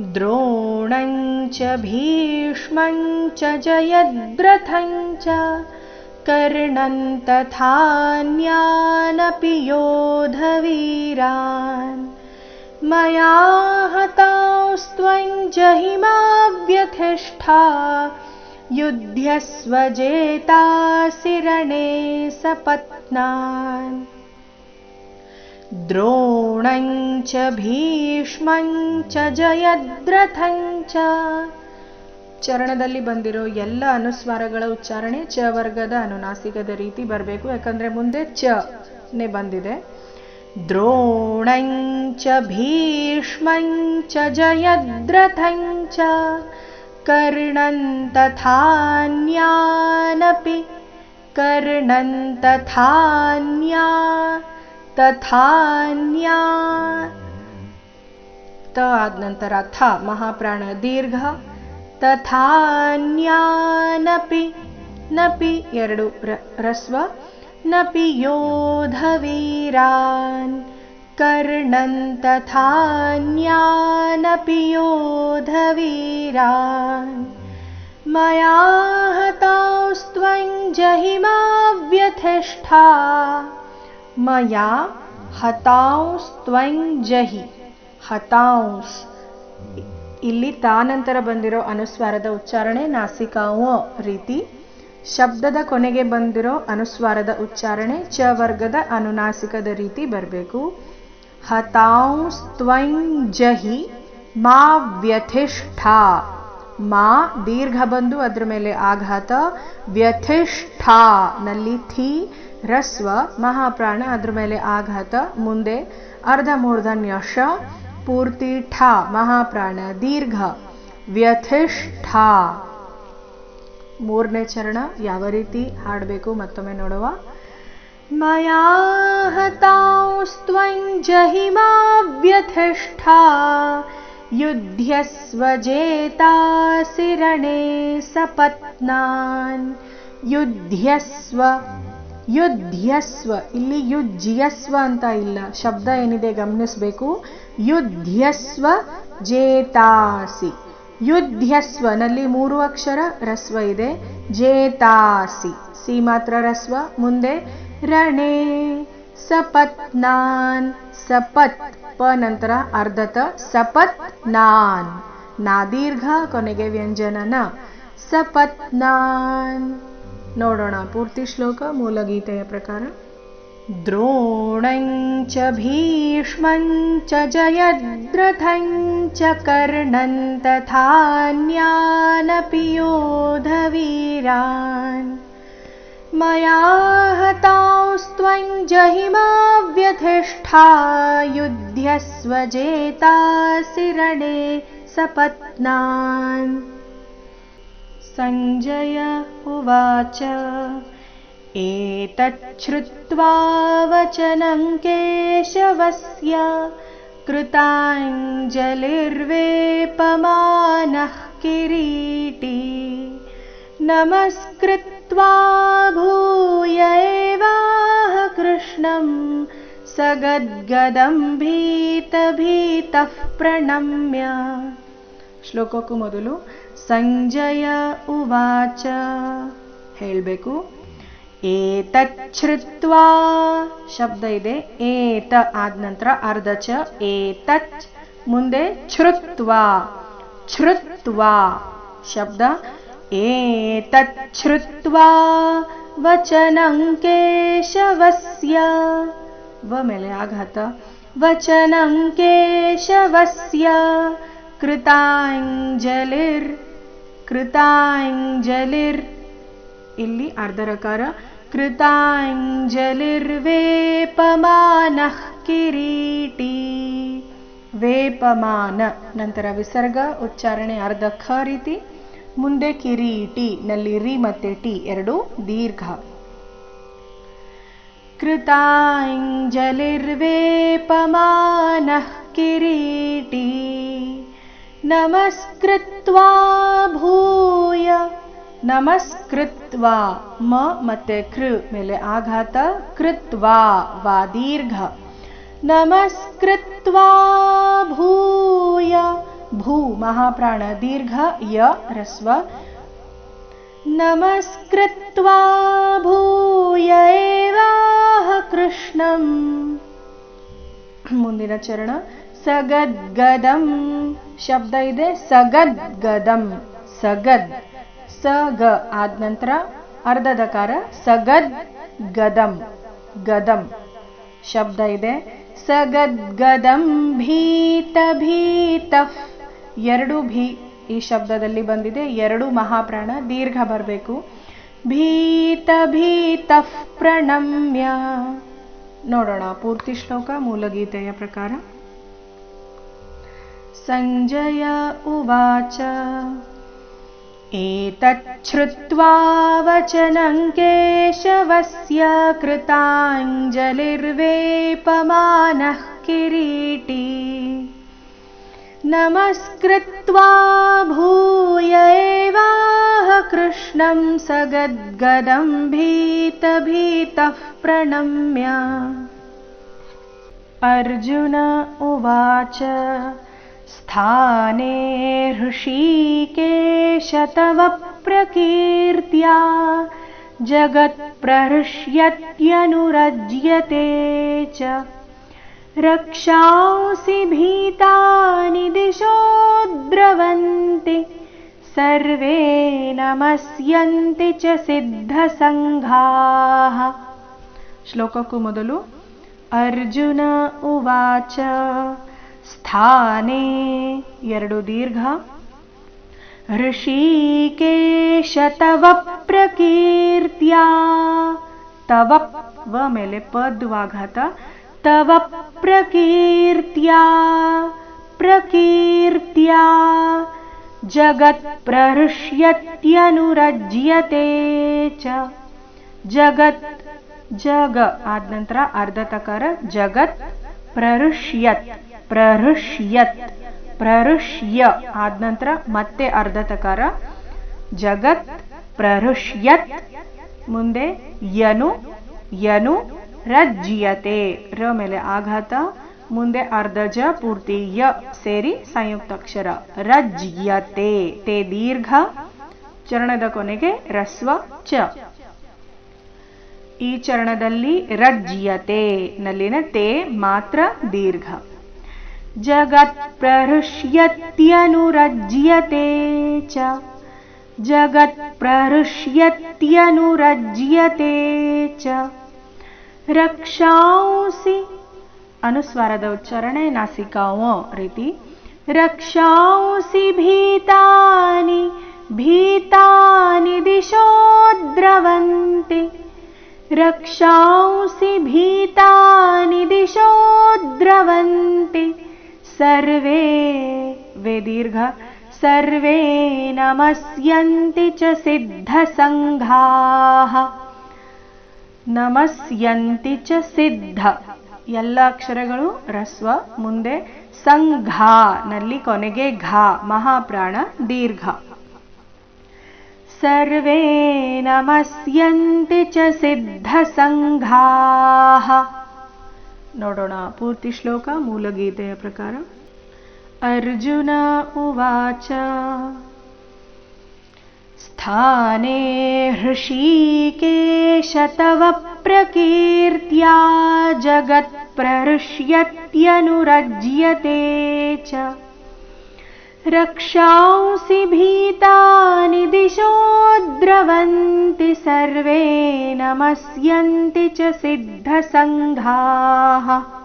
द्रोणं च भीष्मं च जयद्रथं च कर्णं तथान्यानपि योधवीरान्। मया हतास्त्वं जहिमा व्यथिष्ठा रणे सपत्नान् द्रोणं च भीष्मं च जयद्रथं च ಚರಣದಲ್ಲಿ ಬಂದಿರೋ ಎಲ್ಲ ಅನುಸ್ವಾರಗಳ ಉಚ್ಚಾರಣೆ ಚ ವರ್ಗದ ಅನುನಾಸಿಕದ ರೀತಿ ಬರಬೇಕು ಯಾಕಂದ್ರೆ ಮುಂದೆ ಚ ನೆ ಬಂದಿದೆ ದ್ರೋಣಂಚ ಭೀಷ್ಮಂಚ ಜಯದ್ರಥಂಚ कर्णन्तथान्यानपि कर्णन्तथान्या तथान्या। त आद्नन्तर थ महाप्राण दीर्घ। तथान्यानपि नपि एरडु रस्व। नपि योधवीरान्। कर्णं तथान्यानपि योधवीरान्। मया हतास्त्वं जहिमा व्यथिष्ठा मया हतांस्त्वं जहि हतांस् ಇಲ್ಲಿ ತಾನಂತರ ಬಂದಿರೋ ಅನುಸ್ವಾರದ ಉಚ್ಚಾರಣೆ ನಾಸಿಕಾವ ರೀತಿ ಶಬ್ದದ ಕೊನೆಗೆ ಬಂದಿರೋ ಅನುಸ್ವಾರದ ಉಚ್ಚಾರಣೆ ಚ ವರ್ಗದ ಅನುನಾಸಿಕದ ರೀತಿ ಬರಬೇಕು ಹತಾಂಸ್ತ್ವಂ ಜಹಿ ಮಾ ವ್ಯಥಿಷ್ಠ ಮಾ ದೀರ್ಘ ಬಂದು ಅದರ ಮೇಲೆ ಆಘಾತ, ವ್ಯಥಿಷ್ಠಾ ನಲ್ಲಿ ಥಿ, ರಸ್ವ, ಮಹಾಪ್ರಾಣ ಅದ್ರ ಮೇಲೆ ಆಘಾತ, ಮುಂದೆ ಅರ್ಧ ಮೂರ್ಧನ್ಯ ಶ, ಪೂರ್ತಿ ಠಾ, ಮಹಾಪ್ರಾಣ, ದೀರ್ಘ, ವ್ಯಥಿಷ್ಠಾ. ಮೂರನೇ ಚರಣ, ಯಾವ ರೀತಿ ಹಾಡಬೇಕು ಮತ್ತೊಮ್ಮೆ ನೋಡುವ. ಮಯಾ ಸ್ತ್ವಂ ಜಹಿಮಾ ವ್ಯಥಿಷ್ಠಾ. युध्यस्वजेतासि रणे सपत्नान् ಯುದ್ಧಸ್ವ ಯುದ್ಧಸ್ವ ಇಲ್ಲಿ ಯುಜ್ಯಸ್ವ ಅಂತ ಇಲ್ಲ ಶಬ್ದ ಏನಿದೆ ಗಮನಿಸಬೇಕು ಯುದ್ಧಸ್ವ ಜೇತಾಸಿ ಯುದ್ಧಸ್ವ ನಲ್ಲಿ ಮೂರು ಅಕ್ಷರ ರಸ್ವ ಇದೆ ಜೇತಾಸಿ ಸಿ ಮಾತ್ರ ರಸ್ವ ಮುಂದೆ ರಣೆ ಸಪತ್ನಾನ್ ಸಪತ್ ಪ ನಂತರ ಅರ್ಧತ ಸಪತ್ ನಾನ್ ನಾ ದೀರ್ಘ ಕೊನೆಗೆ ವ್ಯಂಜನನ ಸಪತ್ನಾನ್ ನೋಡೋಣ ಪೂರ್ತಿ ಶ್ಲೋಕ ಮೂಲ ಗೀತೆಯ ಪ್ರಕಾರ द्रोणञ्च भीष्मञ्च जयद्रथञ्च कर्णं तथान्यानपि योधवीरान् मया हतांस्त्वं जहिमा व्यथिष्ठा युध्यस्वजेतासि रणे सपत्नान्। सञ्जय उवाच एतच्छ्रुत्वा वचनं केशवस्य कृताञ्जलिर्वेपमानः किरीटी नमस्कृत्वा भूय एवाह कृष्णं सगद्गदं भीतभीतः प्रणम्य ಶ್ಲೋಕಕ್ಕೂ ಮೊದಲು ಸಂಜಯ ಉವಾಚ ಹೇಳಬೇಕು ಏತಚ್ಛ್ರುತ್ವಾ ಶಬ್ದ ಇದೆ ಏತ ಆದ ನಂತರ ಅರ್ಧ ಚ ಏತಚ್ ಮುಂದೆ ಛೃತ್ವಾ ಛೃತ್ವಾ ಶಬ್ದ ಏತಚ್ಛ್ರುತ್ವಾ ವಚನಂಕೇಶವಸ್ಯ ವ ಮೇಲೆ ಆಘಾತ ವಚನಂಕೇಶವಸ್ಯ ಕೃತಾಂಜಲಿರ್ ಕೃತಾಂಜಲಿರ್ ಇಲ್ಲಿ ಅರ್ಧರಕಾರ ಕೃತಾಂಜಲಿರ್ವೇಪಮಾನಃ ಕಿರೀಟಿ ವೇಪಮಾನ ನಂತರ ವಿಸರ್ಗ ಉಚ್ಚಾರಣೆ ಅರ್ಧ ಖ ರೀತಿ ಮುಂದೆ ಕಿರೀಟಿ ನಲ್ಲಿ ರಿ ಮತ್ತೆ ಟಿ ಎರಡು ದೀರ್ಘ कृताञ्जलिर्वेपमानः किरीटी नमस्कृत्वा ಭೂಯ ನಮಸ್ಕೃತ್ವಾ ಮ ಮತ್ತೆ ಕೃ ಮೇಲೆ ಆಘಾತ ಕೃತ್ವಾ ವಾ ದೀರ್ಘ ನಮಸ್ಕೃತ್ವಾ ಭೂಯ ಭೂ ಮಹಾಪ್ರಾಣ ದೀರ್ಘ ಯ ರಸ್ವ ನಮಸ್ಕೃತ್ವಾ ಭೂಯ ಏವಾಹ ಕೃಷ್ಣಂ ಮುಂದಿನ ಚರಣ ಸಗದ್ಗದಂ ಶಬ್ದ ಇದೆ ಸಗದ್ಗದಂ ಸಗದ್ ಸ ಗ ಆದ ನಂತರ ಅರ್ಧದಕಾರ ಸಗದ್ ಗದಂ ಗದಂ ಶಬ್ದ ಇದೆ ಸಗದ್ಗದಂ ಭೀತ ಭೀತ ಎರಡು ಭೀ ಈ ಶಬ್ದದಲ್ಲಿ ಬಂದಿದೆ ಎರಡು ಮಹಾಪ್ರಾಣ ದೀರ್ಘ ಬರಬೇಕು ಭೀತ ಭೀತ ಪ್ರಣಮ್ಯ ನೋಡೋಣ ಪೂರ್ತಿ ಶ್ಲೋಕ ಮೂಲಗೀತೆಯ ಪ್ರಕಾರ ಸಂಜಯ ಉವಾಚ एतच्छ्रुत्वा वचनं केशवस्य कृताञ्जलिर्वेपमानः किरीटी नमस्कृत्वा भूय एवाह कृष्णं सगद्गदं भीतभीतः प्रणम्य। अर्जुन उवाच स्थाने ऋषिकेश तव प्रकीर्त्या। जगत्प्रहृष्यत्यनुरज्यते च रक्षांसि भीतानि दिशो द्रवन्ति। सर्वे नमस्यन्ति च सिद्धसङ्घाः। श्लोककु मर्जुन उवाच स्थाने एरडु दीर्घ हृषी तव प्रकीर्त्या। तव मेले पद्वाघात ಪ್ರಕೀರ್ತ್ಯ ಪ್ರಕೀರ್ತ್ಯ ಜಗತ್ ಪ್ರಹೃಷ್ಯತ್ಯನುರಜ್ಯತೆ ಚ ಜಗತ್ ಜಗ ಆದ ನಂತರ ಅರ್ಧ ತಕಾರ, ಜಗತ್ ಪ್ರಹೃಷ್ಯತ್ ಪ್ರಹೃಷ್ಯತ್, ಪ್ರಹೃಷ್ಯ, ಆದ ನಂತರ ಮತ್ತೆ ಅರ್ಧ ತಕಾರ, ಜಗತ್ ಪ್ರಹೃಷ್ಯತ್, ಮುಂದೆ ಯನು ಯನು ರಜ್ಯತೆ ರ ಮೇಲೆ ಆಘಾತ, ಮುಂದೆ ಅರ್ಧ ಜ ಪೂರ್ತಿ ಯ ಸೇರಿ ಸಂಯುಕ್ತಾಕ್ಷರ ರಜ್ಜಿಯತೆ. ತೇ ದೀರ್ಘ. ಚರಣದ ಕೊನೆಗೆ ರಸ್ವ ಚ. ಈ ಚರಣದಲ್ಲಿ ರಜ್ಜಿಯತೆ. ನಲ್ಲಿನ ತೇ ಮಾತ್ರ ದೀರ್ಘ. ಜಗತ್ ಪ್ರಹೃಷ್ಯತ್ಯನುರಜ್ಯತೆ ಚ. ಜಗತ್ ಪ್ರಹೃಷ್ಯತ್ಯನುರಜ್ಯತೆ ಚ. रक्षांसि। अनुस्वारद उच्चारणे अनुस्वारदोच्चरणे नासिकाओरिति रक्षांसि भीतानि भीतानि दिशो द्रवन्ति रक्षांसि भीतानि दिशो द्रवन्ति सर्वे वेदीर्घ सर्वे नमस्यन्ति च सिद्धसङ्घाः। ನಮಸ್ಯಂತಿ ಚ ಸಿದ್ಧ. ಎಲ್ಲ ಅಕ್ಷರಗಳು ರಸ್ವ, ಮುಂದೆ ಸಂಘಾ, ನಲ್ಲಿ ಕೊನೆಗೆ ಘಾ, ಮಹಾಪ್ರಾಣ, ದೀರ್ಘ. ಸರ್ವೇ ನಮಸ್ಯಂತಿ ಚ ಸಿದ್ಧ ಸಂಘಾಹ ನೋಡೋಣ ಪೂರ್ತಿ ಶ್ಲೋಕ, ಮೂಲಗೀತೆಯ ಪ್ರಕಾರ. ಅರ್ಜುನ ಉವಾಚ. स्थाने हृषी तव प्रकीर्त्या जगत्प्रहृष्यत्यनुरज्यते च। रक्षांसि भीतानि दिशो द्रवन्ति सर्वे नमस्यन्ति च सिद्धसङ्घाः।